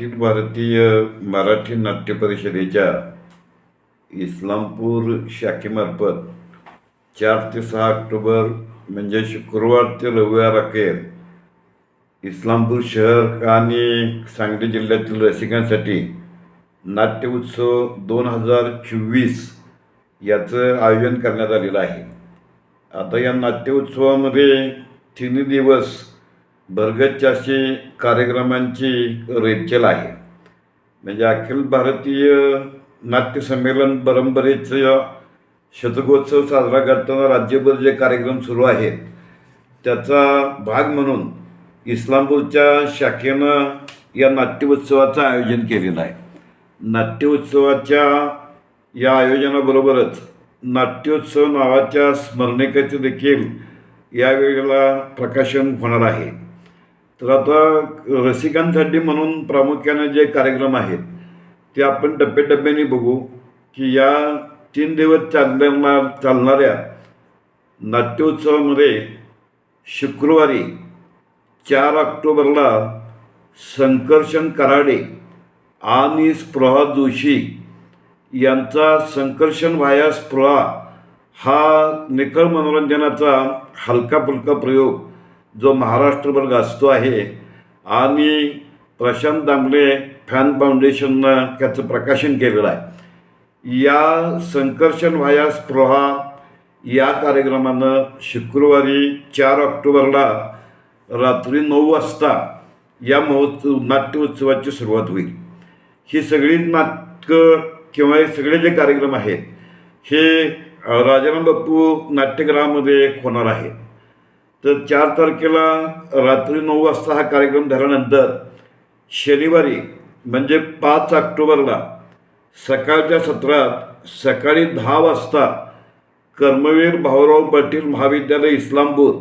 अखिल भारतीय मराठी नाट्य परिषदेच्या इस्लामपूर शाखेमार्फत चार ते सहा ऑक्टोबर म्हणजे शुक्रवार ते रविवार अखेर इस्लामपूर शहर आणि सांगली जिल्ह्यातील रसिकांसाठी नाट्य उत्सव दोन हजार चोवीस याचं आयोजन करण्यात आलेलं आहे. आता या नाट्य उत्सवामध्ये तिन्ही दिवस भरगच्च अशी कार्यक्रमांची रेचेल आहे. म्हणजे अखिल भारतीय नाट्यसंमेलन परंपरेचं शतकोत्सव साजरा करताना राज्यभर जे कार्यक्रम सुरू आहेत त्याचा भाग म्हणून इस्लामपूरच्या शाखेनं या नाट्योत्सवाचं आयोजन केलेलं आहे. नाट्योत्सवाच्या या आयोजनाबरोबरच नाट्योत्सव नावाच्या स्मरणिकेचं देखील यावेळेला प्रकाशन होणार आहे. तर आता रसिकांसाठी म्हणून प्रामुख्याने जे कार्यक्रम आहेत ते आपण टप्प्याटप्प्याने बघू की या तीन दिवस चालणार चालणाऱ्या नाट्योत्सवामध्ये शुक्रवारी चार ऑक्टोबरला संकर्षण कराडे आणि स्पृहा जोशी यांचा संकर्षण व्हाया स्पृहा हा निखळ मनोरंजनाचा हलका फुलका प्रयोग जो महाराष्ट्रभर गाजतो आहे आणि प्रशांत दामले फॅन फाउंडेशननं त्याचं प्रकाशन केलेलं आहे. या संकर्षण व्हाया स्पृहा या कार्यक्रमानं शुक्रवारी चार ऑक्टोबरला रात्री नऊ वाजता या महोत्सव नाट्य उत्सवाची सुरुवात होईल. ही सगळी नाटकं किंवा हे सगळे जे कार्यक्रम आहेत हे राजाराम बाप्पू नाट्यगृहामध्ये होणार आहे तर चार तारखेला रात्री नऊ वाजता हा कार्यक्रम झाल्यानंतर शनिवारी म्हणजे पाच ऑक्टोबरला सकाळच्या सत्रात सकाळी दहा वाजता कर्मवीर भाऊराव पाटील महाविद्यालय इस्लामपूर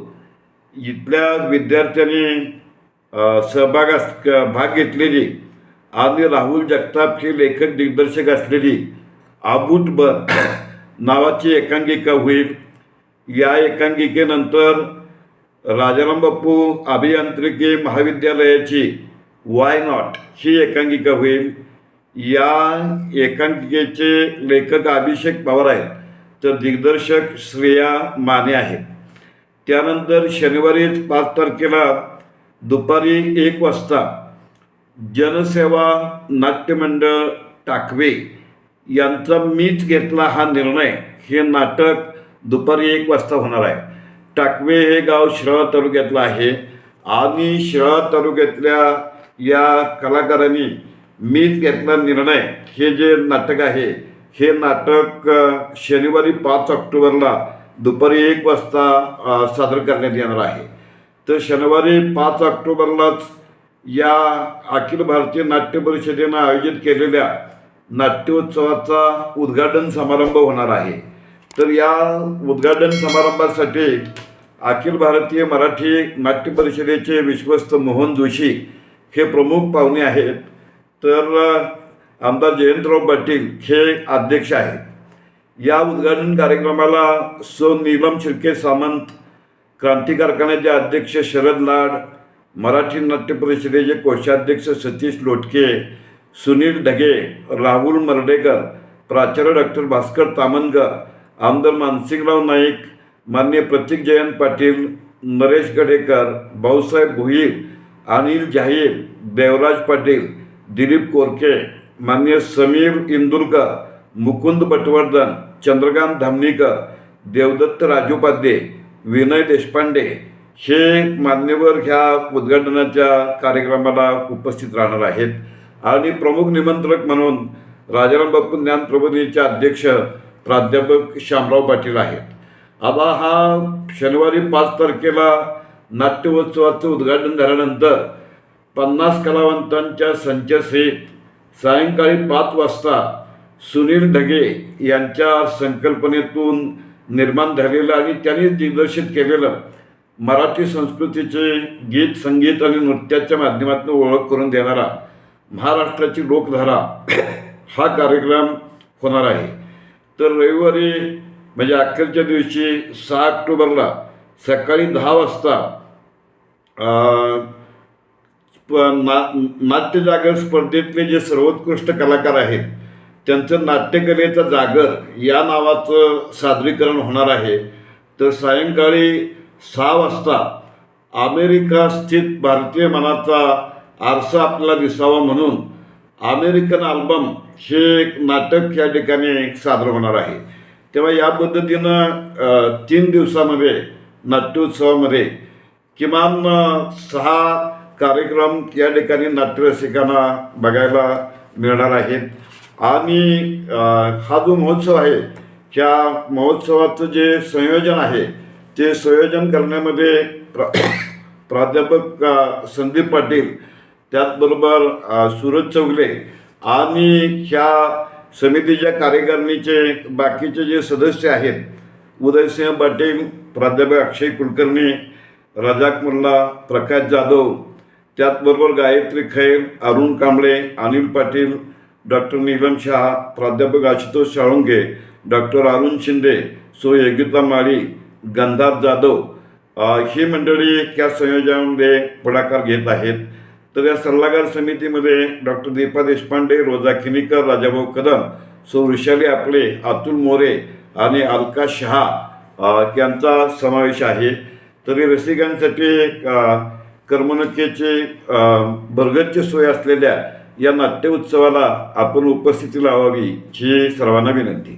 इथल्या विद्यार्थ्यांनी सहभाग अस भाग घेतलेली आणि राहुल जगताप हे लेखक दिग्दर्शक असलेली आबूटबर नावाची एकांकिका होईल. या एकांकिकेनंतर राजाराम बाप्पू अभियांत्रिकी महाविद्यालयाची वाय नॉट ही एकांकिका होईल. या एकांकिकेचे लेखक अभिषेक पवार आहेत. तर दिग्दर्शक श्रेया माने आहेत. त्यानंतर शनिवारीच पाच तारखेला दुपारी एक वाजता जनसेवा नाट्यमंडळ टाकवे यांचा मीच घेतला हा निर्णय हे नाटक दुपारी एक वाजता होणार आहे. टाकवे हे गाव शिराळा तालुक्यातलं आहे. आणि शिराळा तालुक्यातल्या या कलाकारांनी मीच घेतला निर्णय. हे जे नाटक आहे हे नाटक शनिवारी पाच ऑक्टोबरला दुपारी एक वाजता सादर करण्यात येणार आहे. तर शनिवारी पाच ऑक्टोबरलाच या अखिल भारतीय नाट्य परिषदेनं आयोजित केलेल्या नाट्योत्सवाचा उद्घाटन समारंभ होणार आहे. तर या उद्घाटन समारंभासाठी अखिल भारतीय मराठी नाट्य परिषदेचे विश्वस्त मोहन जोशी हे प्रमुख पाहुणे आहेत. तर आमदार जयंतराव पाटील हे अध्यक्ष आहेत. या उद्घाटन कार्यक्रमाला सो नीलम शिर्के सामंत क्रांती कारखान्याचे अध्यक्ष शरद लाड मराठी नाट्य परिषदेचे कोषाध्यक्ष सतीश लोटके सुनील ढगे राहुल मर्डेकर प्राचार्य डॉक्टर भास्कर तामनकर आमदार मानसिंगराव नाईक मान्य प्रतीक जयंत पाटील नरेश गडेकर भाऊसाहेब भुईर अनिल जाहीर देवराज पाटील दिलीप कोरके मान्य समीर इंदुरकर मुकुंद पटवर्धन चंद्रकांत धामणीकर देवदत्त राजोपाध्ये विनय देशपांडे हे मान्यवर ह्या उद्घाटनाच्या कार्यक्रमाला उपस्थित राहणार आहेत. आणि प्रमुख निमंत्रक म्हणून राजाराम बापू ज्ञान प्रबोधिनीचे अध्यक्ष प्राध्यापक श्यामराव पाटील आहेत. आबा हा शनिवारी पाच तारखेला नाट्योत्सवाचं उद्घाटन झाल्यानंतर पन्नास कलावंतांच्या संचसहित सायंकाळी पाच वाजता सुनील ढगे यांच्या संकल्पनेतून निर्माण झालेलं आणि त्यांनी दिग्दर्शित केलेलं मराठी संस्कृतीचे गीत संगीत आणि नृत्याच्या माध्यमातून ओळख करून देणारा महाराष्ट्राची लोकधारा हा कार्यक्रम होणार आहे. तर रविवारी म्हणजे अखेरच्या दिवशी सहा ऑक्टोबरला सकाळी दहा वाजता ना नाट्य जागर स्पर्धेतले जे सर्वोत्कृष्ट कलाकार आहेत त्यांचं नाट्यकलेचा जागर या नावाचं सादरीकरण होणार आहे. तर सायंकाळी सहा वाजता अमेरिका स्थित भारतीय मनाचा आरसा आपल्याला दिसावा म्हणून अमेरिकन आल्बम हे एक नाटक या ठिकाणी सादर होणार आहे. तेव्हा या पद्धतीनं तीन दिवसामध्ये नाट्योत्सवामध्ये किमान सहा कार्यक्रम या ठिकाणी नाट्यरसिकांना बघायला मिळणार आहेत. आणि हा जो महोत्सव आहे ह्या महोत्सवाचं जे संयोजन आहे ते संयोजन करण्यामध्ये प्रा प्राध्यापक संदीप पाटील त्याचबरोबर सूरज चौगले आणि ह्या समितीच्या कार्यकारिणीचे बाकीचे जे सदस्य आहेत उदयसिंह पाटील प्राध्यापक अक्षय कुलकर्णी रजाक मुल्ला प्रकाश जाधव त्याचबरोबर गायत्री खैर अरुण कांबळे अनिल पाटील डॉक्टर नीलम शहा प्राध्यापक आशुतोष साळुंगे डॉक्टर अरुण शिंदे सो योगिता माळी गंधार जाधव ही मंडळी या संयोजनामध्ये पुढाकार घेत आहेत. तर या सल्लागार समितीमध्ये डॉक्टर दीपा देशपांडे रोजा किनीकर राजाभाऊ कदम सो वृषाली आपले अतुल मोरे आणि अलका शहा यांचा समावेश आहे. तरी रसिकांसाठी करमणुकीचे करमणुकीची सोय असलेल्या या नाट्य उत्सवाला आपण उपस्थिती लावावी ही सर्वांना विनंती.